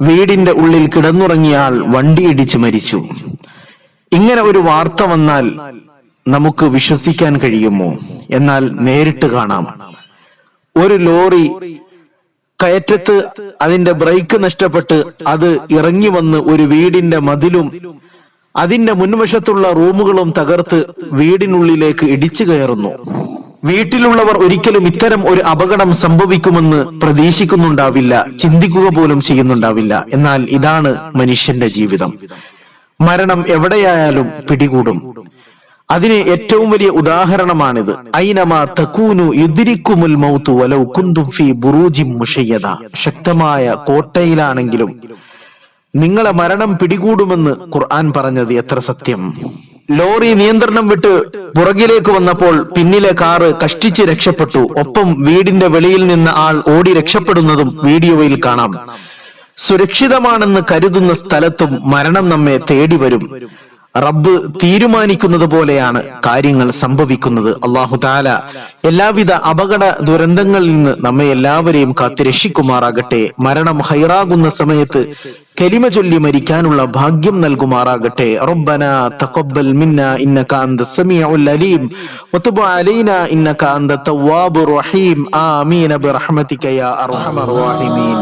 വീടിന്റെ ഉള്ളിൽ കിടന്നുറങ്ങിയാൽ ആൾ വണ്ടിയിടിച്ച് മരിച്ചു. ഇങ്ങനെ ഒരു വാർത്ത വന്നാൽ നമുക്ക് വിശ്വസിക്കാൻ കഴിയുമോ? എന്നാൽ നേരിട്ട് കാണാം. ഒരു ലോറി കയറ്റത്ത് അതിന്റെ ബ്രേക്ക് നഷ്ടപ്പെട്ട് അത് ഇറങ്ങി വന്ന് ഒരു വീടിന്റെ മതിലും അതിന്റെ മുൻവശത്തുള്ള റൂമുകളും തകർത്ത് വീടിനുള്ളിലേക്ക് ഇടിച്ചു കയറുന്നു. വീട്ടിലുള്ളവർ ഒരിക്കലും ഇത്തരം ഒരു അപകടം സംഭവിക്കുമെന്ന് പ്രതീക്ഷിക്കുന്നുണ്ടാവില്ല ചിന്തിക്കുക പോലും ചെയ്യുന്നുണ്ടാവില്ല. എന്നാൽ ഇതാണ് മനുഷ്യന്റെ ജീവിതം. മരണം എവിടെയായാലും പിടികൂടും. അതിന് ഏറ്റവും വലിയ ഉദാഹരണമാണിത്. ഐനമാ തക്കൂനു എതിരിക്കുമുൽ മൗത്തു വലൗ കുന്തും ഫി ബുറൂജിം മുഷയ്യത ശക്തമായ കോട്ടയിലാണെങ്കിലും നിങ്ങളെ മരണം പിടികൂടുമെന്ന് ഖുർആൻ പറഞ്ഞത് എത്ര സത്യം? ലോറി നിയന്ത്രണം വിട്ട് പുറകിലേക്ക് വന്നപ്പോൾ പിന്നിലെ കാറ് കഷ്ടിച്ച് രക്ഷപ്പെട്ടു. ഒപ്പം വീടിന്റെ വെളിയിൽ നിന്ന് ആൾ ഓടി രക്ഷപ്പെടുന്നതും വീഡിയോയിൽ കാണാം. സുരക്ഷിതമാണെന്ന് കരുതുന്ന സ്ഥലത്തും മരണം നമ്മെ തേടി വരും റബ്ബ് തീരുമാനിക്കുന്നത് പോലെയാണ് കാര്യങ്ങൾ സംഭവിക്കുന്നത്. അള്ളാഹു താല എല്ലാവിധ അപകട ദുരന്തങ്ങളിൽ നിന്ന് നമ്മെ എല്ലാവരെയും കാത്തിരക്ഷിക്കുമാറാകട്ടെ മരണം ഹൈറാകുന്ന സമയത്ത് കലിമ ചൊല്ലി മരിക്കാനുള്ള ഭാഗ്യം നൽകുമാറാകട്ടെ. റബ്ബന തഖബ്ബൽ മിന്ന ഇന്നക അന്ത അലീം. വതുബ് അലൈന ഇന്നക അന്ത റഹീം. ആമീൻ. ബിറഹ്മതിക യാ അർഹമർ റഹീമീൻ.